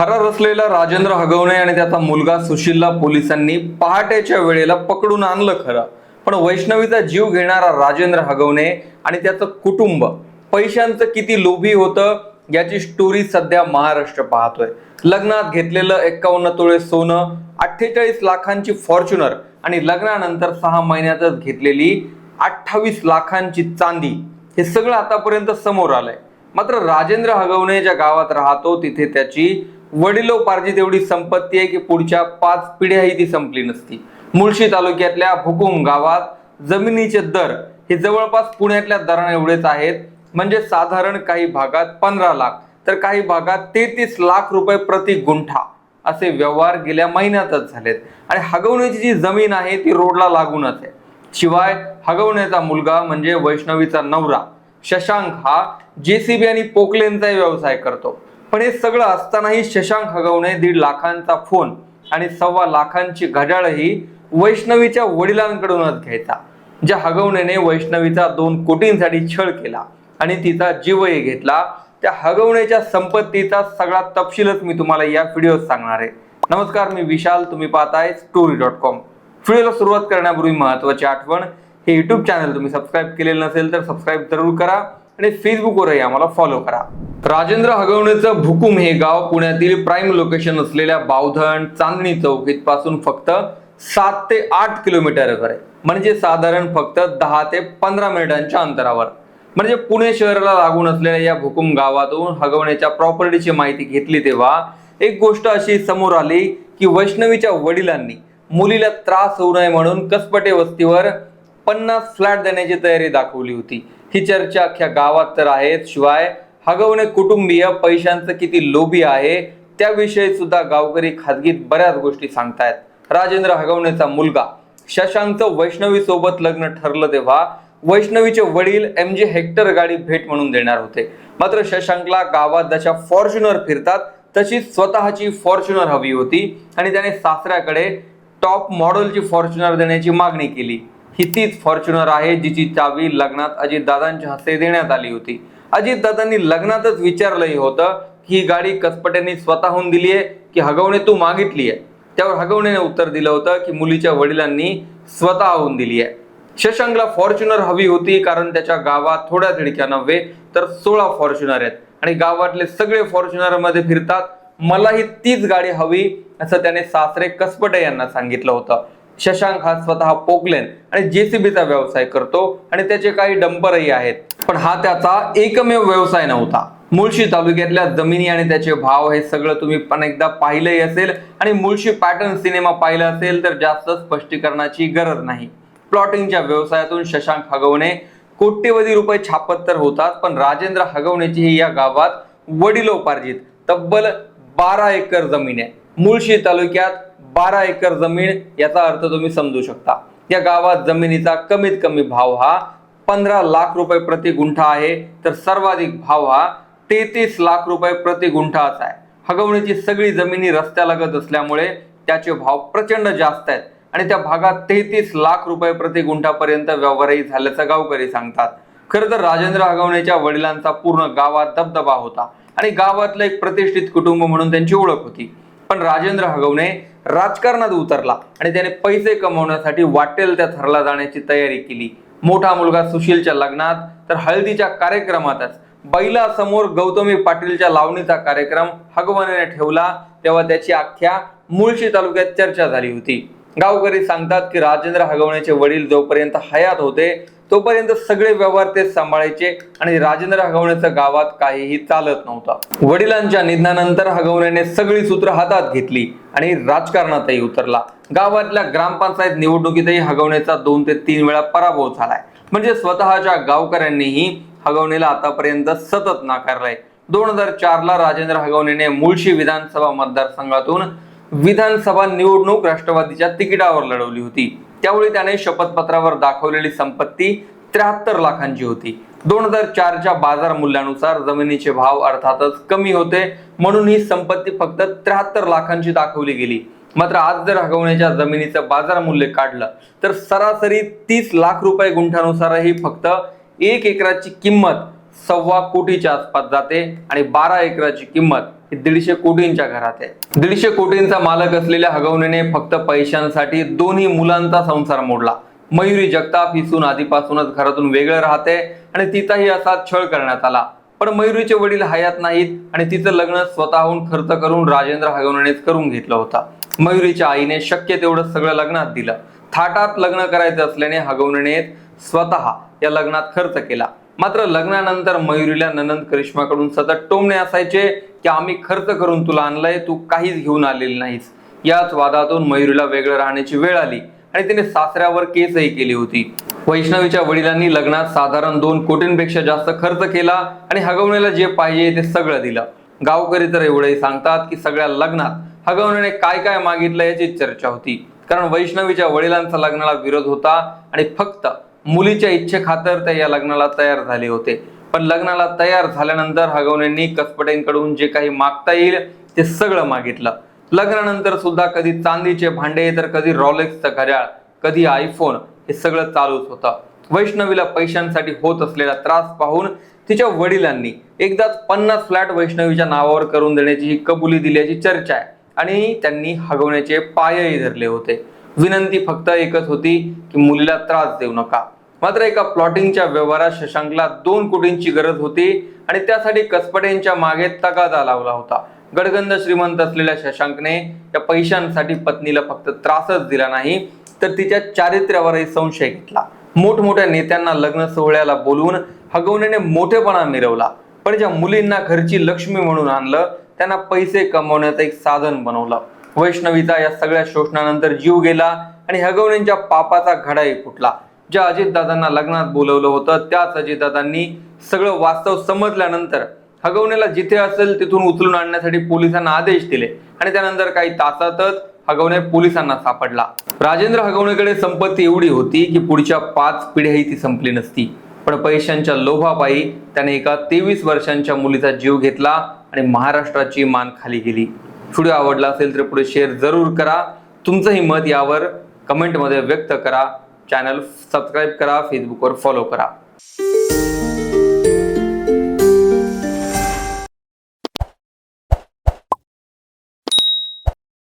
फरार असलेला राजेंद्र हगवणे आणि त्याचा मुलगा सुशीलला पोलिसांनी पहाटेच्या वेळेला पकडून आणलं खरं. पण वैष्णवीचा जीव घेणारा राजेंद्र हगवणे आणि त्याचं कुटुंब पैशांचं किती लोभी होतं याची स्टोरी सध्या महाराष्ट्र पाहतोय. लग्नात घेतलेलं एक्कावन्न तोळे सोनं अठ्ठेचाळीस लाखांची फॉर्च्युनर आणि लग्नानंतर सहा महिन्यातच घेतलेली अठ्ठावीस लाखांची चांदी. हे सगळं आतापर्यंत समोर आलंय. मात्र राजेंद्र हगवणे ज्या गावात राहतो तिथे त्याची वडिलोपार्जित एवढी संपत्ती आहे की पुढच्या पाच पिढ्याही ती संपली नसती. मुळशी तालुक्यातल्या भुकुम गावात जमिनीचे दर हे जवळपास पुण्यातल्या दरां एवढेच आहेत. म्हणजे साधारण काही भागात पंधरा लाख तर काही भागात तेहतीस लाख रुपये प्रति गुंठा असे व्यवहार गेल्या महिन्यातच झालेत. आणि हगवण्याची जी जमीन आहे ती रोडला लागूनच आहे. शिवाय हगवण्याचा मुलगा म्हणजे वैष्णवीचा नवरा शशांक हा जेसीबी आणि पोकलेनचा व्यवसाय करतो. पण हे सगळं असतानाही शशांक हगवणे दीड लाखांचा फोन आणि सव्वा लाखांची घड्याळही वैष्णवीच्या वडिलांकडूनच घ्यायचा. ज्या हगवणेने वैष्णवीचा दोन कोटींसाठी छळ केला आणि तिचा जीवही घेतला त्या हगवण्याच्या संपत्तीचा सगळा तपशीलच मी तुम्हाला या व्हिडिओत सांगणार आहे. नमस्कार मी विशाल तुम्ही पाहताय स्टोरी डॉट कॉम व्हिडिओला सुरुवात करण्यापूर्वी महत्वाची आठवण हे युट्यूब चॅनल तुम्ही सबस्क्राईब केलेलं नसेल तर सबस्क्राईब जरूर करा. आणि फेसबुकवरही आम्हाला फॉलो करा. राजेंद्र हगवणेचं भुकुम हे गाव पुण्यातील प्राईम लोकेशन असलेल्या बावधन चांदणी चौक इथपासून फक्त सात ते आठ किलोमीटरवर आहे. म्हणजे साधारण फक्त दहा ते पंधरा मिनिटांच्या अंतरावर. म्हणजे पुणे शहराला लागून असलेल्या या भुकुम गावातून हगवण्याच्या प्रॉपर्टीची माहिती घेतली तेव्हा एक गोष्ट अशी समोर आली की वैष्णवीच्या वडिलांनी मुलीला त्रास होऊ नये म्हणून कसपटे वस्तीवर पन्नास फ्लॅट देण्याची तयारी दाखवली होती. ही चर्चा अख्ख्या गावात तर आहेच. शिवाय हगवणे कुटुंबीय पैशांचं किती लोभी आहे त्याविषयी सुद्धा गावकरी खाजगीत बऱ्याच गोष्टी सांगतायत. राजेंद्र हगवणेचा मुलगा. शशांकचं वैष्णवी सोबत लग्न ठरलं तेव्हा वैष्णवीचे वडील एम जी हेक्टर गाडी भेट म्हणून देणार होते. मात्र शशांकला गावात जशा फॉर्च्युनर फिरतात तशी स्वतःची फॉर्च्युनर हवी होती आणि त्याने सासऱ्याकडे टॉप मॉडेलची फॉर्च्युनर देण्याची मागणी केली. ही तीच फॉर्च्युनर आहे जिची चावी लग्नात अजितदादांच्या हस्ते देण्यात आली होती. अजितदादांनी लग्नातच विचारलंही होतं की ही गाडी कसपट्यांनी स्वतःहून दिली आहे की हगवणे तू मागितली आहे त्यावर हगवणेने उत्तर दिलं होतं की मुलीच्या वडिलांनी स्वतःहून दिली आहे शशांकला फॉर्च्युनर हवी होती कारण त्याच्या गावात थोड्या खिडक्या नव्हे तर सोळा फॉर्च्युनर आहेत. आणि गावातले सगळे फॉर्च्युनरमध्ये फिरतात मलाही तीच गाडी हवी असं त्याने सासरे कसपटे यांना सांगितलं होतं. शशांक हा स्वतः पोकलेन आणि जेसीबीचा व्यवसाय करतो आणि त्याचे काही डंपरही आहेत. पण हा त्याचा एकमेव व्यवसाय नव्हता. मुळशी तालुक्यातल्या जमिनी आणि त्याचे भाव हे सगळं तुम्ही पण एकदा पाहिलंही असेल आणि मुळशी पॅटर्न सिनेमा पाहिला असेल तर जास्त स्पष्टीकरणाची गरज नाही. प्लॉटिंगच्या व्यवसायातून शशांक हगवणे कोट्यवधी रुपये छापत तर होतात पण राजेंद्र हगवण्याची ही या गावात वडिलोपार्जित तब्बल बारा एकर जमीन आहे. मुळशी तालुक्यात बारा एकर जमीन याचा अर्थ तुम्ही समजू शकता. या गावात जमिनीचा कमीत कमी भाव हा पंधरा लाख रुपये प्रति गुंठा आहे. तर सर्वाधिक भाव हा तेहतीस लाख रुपये प्रति गुंठाच आहे. हगवणीची सगळी जमिनी रस्त्यालगत असल्यामुळे त्याचे भाव प्रचंड जास्त आहेत. आणि त्या भागात तेहतीस लाख रुपये प्रति गुंठापर्यंत व्यवहारही झाल्याचं गावकरी सांगतात. खरं तर राजेंद्र हगवणेच्या वडिलांचा पूर्ण गावात दबदबा होता. आणि गावातलं एक प्रतिष्ठित कुटुंब म्हणून त्यांची ओळख होती. पण राजेंद्र हगवणे राजकारणात उतरला आणि त्याने पैसे कमवण्यासाठी वाटेल त्या थरला जाण्याची तयारी केली. मोठा मुलगा सुशीलच्या लग्नात तर हळदीच्या कार्यक्रमातच. बैलासमोर गौतमी पाटीलच्या लावणीचा कार्यक्रम हगवण्याने ठेवला तेव्हा त्याची आख्या मुळशी तालुक्यात चर्चा झाली होती. गावकरी सांगतात की राजेंद्र हगवण्याचे वडील जोपर्यंत हयात होते तोपर्यंत सगळे व्यवहार ते सांभाळायचे आणि राजेंद्र हगवण्याचं गावात काहीही चालत नव्हता. वडिलांच्या निधनानंतर हगवण्याने सगळी सूत्र हातात घेतली आणि राजकारणातही उतरला. गावातल्या ग्रामपंचायत निवडणुकीतही हगवण्याचा दोन ते तीन वेळा पराभव झालाय. म्हणजे स्वतःच्या गावकऱ्यांनीही हगवणेला आतापर्यंत सतत नाकारलाय. दोन हजार चार ला राजेंद्र हगवणेने मुळशी विधानसभा मतदारसंघातून विधानसभा निवडणूक राष्ट्रवादीच्या तिकिटावर लढवली होती. त्यावेळी त्याने शपथपत्रावर दाखवलेली संपत्ती त्र्याहत्तर लाखांची होती. दोन हजार चारच्या बाजार मूल्यानुसार जमिनीचे भाव अर्थातच कमी होते म्हणून ही संपत्ती फक्त त्र्याहत्तर लाखांची दाखवली गेली. मात्र आज जर हगवण्याच्या जमिनीचं बाजार मूल्य काढलं तर सरासरी तीस लाख रुपये गुंठानुसारही फक्त एक एकराची किंमत सव्वा कोटीच्या आसपास जाते आणि बारा एकराची किंमत ही दीडशे कोटींच्या घरात आहे. दीडशे कोटींचा मालक असलेल्या हगवणीने फक्त पैशांसाठी दोन्ही मुलांचा संसार मोडला. मयुरी जगताप ही सून आधीपासूनच घरातून वेगळं राहते आणि तिचाही असा छळ करण्यात आला. पण मयुरीचे वडील हयात नाहीत आणि तिचं लग्न स्वतःहून खर्च करून राजेंद्र हगवणेच करून घेतलं होतं. मयुरीच्या आईने शक्य तेवढं सगळं लग्नात दिलं. थाटात लग्न करायचं असल्याने हगवणेने स्वतः या लग्नात खर्च केला. मात्र लग्नानंतर मयुरीला ननंद करिश्माकडून सतत टोमणे असायचे की आम्ही खर्च करून तुला आणलंय तू काहीच घेऊन आलेली नाहीस. याच वादातून मयुरीला वेगळं राहण्याची वेळ आली आणि तिने सासऱ्यावर केसही केली होती. वैष्णवीच्या वडिलांनी लग्नात साधारण दोन कोटींपेक्षा जास्त खर्च केला आणि हगवणेला जे पाहिजे ते सगळं दिलं. गावकरी तर एवढंही सांगतात की सगळ्या लग्नात हगवणेने काय काय मागितलं याची चर्चा होती. कारण वैष्णवीच्या वडिलांचा लग्नाला विरोध होता आणि फक्त मुलीच्या इच्छेखातर ते या लग्नाला तयार झाले होते. पण लग्नाला तयार झाल्यानंतर हगवण्यांनी कसपटेंकडून जे काही मागता येईल ते सगळं मागितलं. लग्नानंतर सुद्धा कधी चांदीचे भांडे तर कधी रॉलेक्सचं घड्याळ कधी आयफोन हे सगळं चालूच होतं. वैष्णवीला पैशांसाठी होत असलेला त्रास पाहून तिच्या वडिलांनी एकदाच पन्नास फ्लॅट वैष्णवीच्या नावावर करून देण्याची ही कबुली दिल्याची चर्चा आहे. आणि त्यांनी हगवण्याचे पायही धरले होते. विनंती फक्त एकच होती की मुलीला त्रास देऊ नका. मात्र एका प्लॉटिंगच्या व्यवहारात शशांकला दोन कोटींची गरज होती आणि त्यासाठी कसपटेंच्या मागे तगादा लावला होता. गडगंध श्रीमंत असलेल्या शशांकने या पैशांसाठी पत्नीला फक्त त्रासच दिला नाही तर तिच्या चारित्र्यावरही संशय घेतला. मोठमोठ्या नेत्यांना लग्न सोहळ्याला बोलवून हगवणेने मोठेपणा मिरवला. पण ज्या मुलींना घरची लक्ष्मी म्हणून आणलं त्यांना पैसे कमवण्याचं एक साधन बनवलं. वैष्णवीचा या सगळ्या शोषणानंतर जीव गेला आणि हगवणींच्या पापाचा घडाही फुटला. ज्या अजितदादांना लग्नात बोलवलं होतं त्याच अजितदादांनी सगळं वास्तव समजल्यानंतर हगवणेला जिथे असेल तिथून उचलून आणण्यासाठी पोलिसांना आदेश दिले आणि त्यानंतर काही तासातच हगवणे पोलिसांना सापडला. राजेंद्र हगवणेकडे संपत्ती एवढी होती की पुढच्या पाच पिढ्याही ती संपली नसती. पण पैशांच्या लोभापायी त्याने एका तेवीस वर्षांच्या मुलीचा जीव घेतला आणि महाराष्ट्राची मान खाली गेली. व्हिडिओ आवडला असेल तर पुढे शेअर जरूर करा. तुमचंही मत यावर कमेंटमध्ये व्यक्त करा. चॅनल सबस्क्राईब करा फेसबुकवर फॉलो करा.